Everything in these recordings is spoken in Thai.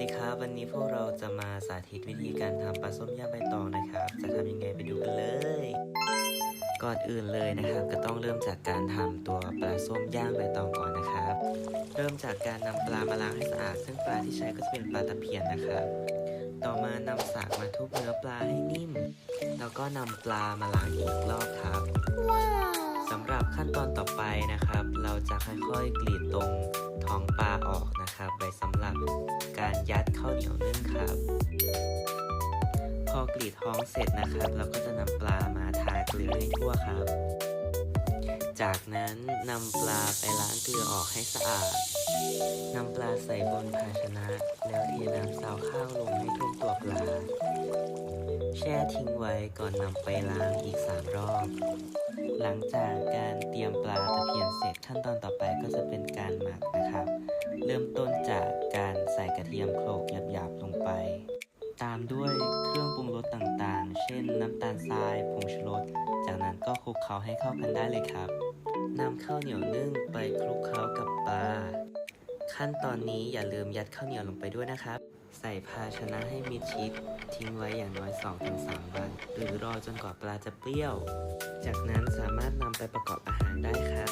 ดีครับ วันนี้พวกเราจะมาสาธิตวิธีการทำปลาส้มย่างใบตองนะครับ จะทำยังไงไปดูกันเลย ก่อนอื่นเลยนะครับ ก็ต้องเริ่มจากการทำตัวปลาส้มย่างใบตองก่อนนะครับ เริ่มจากการนำปลามาล้างให้สะอาด ซึ่งปลาที่ใช้ก็จะเป็นปลาตะเพียนนะครับ ต่อมานำสากมาทุบเนื้อปลาให้นิ่ม แล้วก็นำปลามาล้างอีกรอบครับสำหรับขั้นตอนต่อไปนะครับ เราจะค่อยๆกรีดตรงท้องปลาออกนะครับ การยัดข้าวเหนียวนึ่งครับ พอกรีดท้องเสร็จนะครับ เราก็จะนำปลามาทาเกลือให้ทั่วครับ จากนั้นนำปลาไปล้างเกลือออกให้สะอาดนำปลาใส่บนภาชนะ แล้วเทน้ำซาวข้าวลงให้ท่วมตัวปลา แช่ทิ้งไว้ก่อนนำไปล้างอีก 3 รอบ หลังจากการเตรียมปลาตะเพียนเสร็จขั้นตอนต่อไปก็จะเป็นการหมักนะครับ เริ่มต้นจาก ส่กระเทียมโขลกหยาบๆลงไป ตามด้วยเครื่องปรุงรสต่างๆ เช่นน้ำตาลทรายผงชูรส จากนั้นก็คลุกเคล้าให้เข้ากันได้เลยครับนำข้าวเหนียวนึ่งไปคลุกเคล้ากับปลา ขั้นตอนนี้อย่าลืมยัดข้าวเหนียวลงไปด้วยนะครับ ใส่ภาชนะให้มิดชิด ทิ้งไว้อย่างน้อย 2-3 วัน หรือรอจนกว่าปลาจะเปรี้ยว จากนั้นสามารถนำไปประกอบอาหารได้ครับ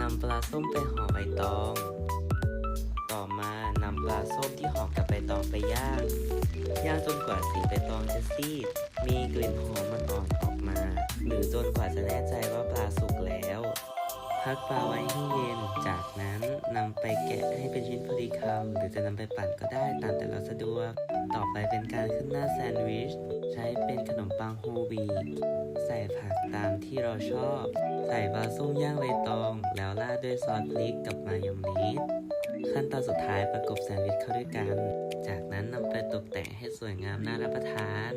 นำปลาส้มไปห่อใบตอง ปลาส้มที่ห่อกับใบตองไปย่าง ย่างจนกว่าสีใบตองจะซีด มีกลิ่นหอมมันอ่อนออกมา หรือจนกว่าจะแน่ใจว่าปลาสุกแล้ว พักปลาไว้ให้เย็น จากนั้นนำไปแกะให้เป็นชิ้นพอดีคำหรือจะนำไปปั่นก็ได้ตามแต่เราสะดวก ต่อไปเป็นการขึ้นหน้าแซนด์วิช ใช้เป็นขนมปังโฮวีใส่ผักตามที่เราชอบ ใส่ปลาส้มย่างใบตอง แล้วราดด้วยซอสพริกกับมายองเนส ขั้นตอนสุดท้ายประกบแซนด์วิชเข้าด้วยกัน จากนั้นนำไปตกแต่งให้สวยงามน่ารับประทาน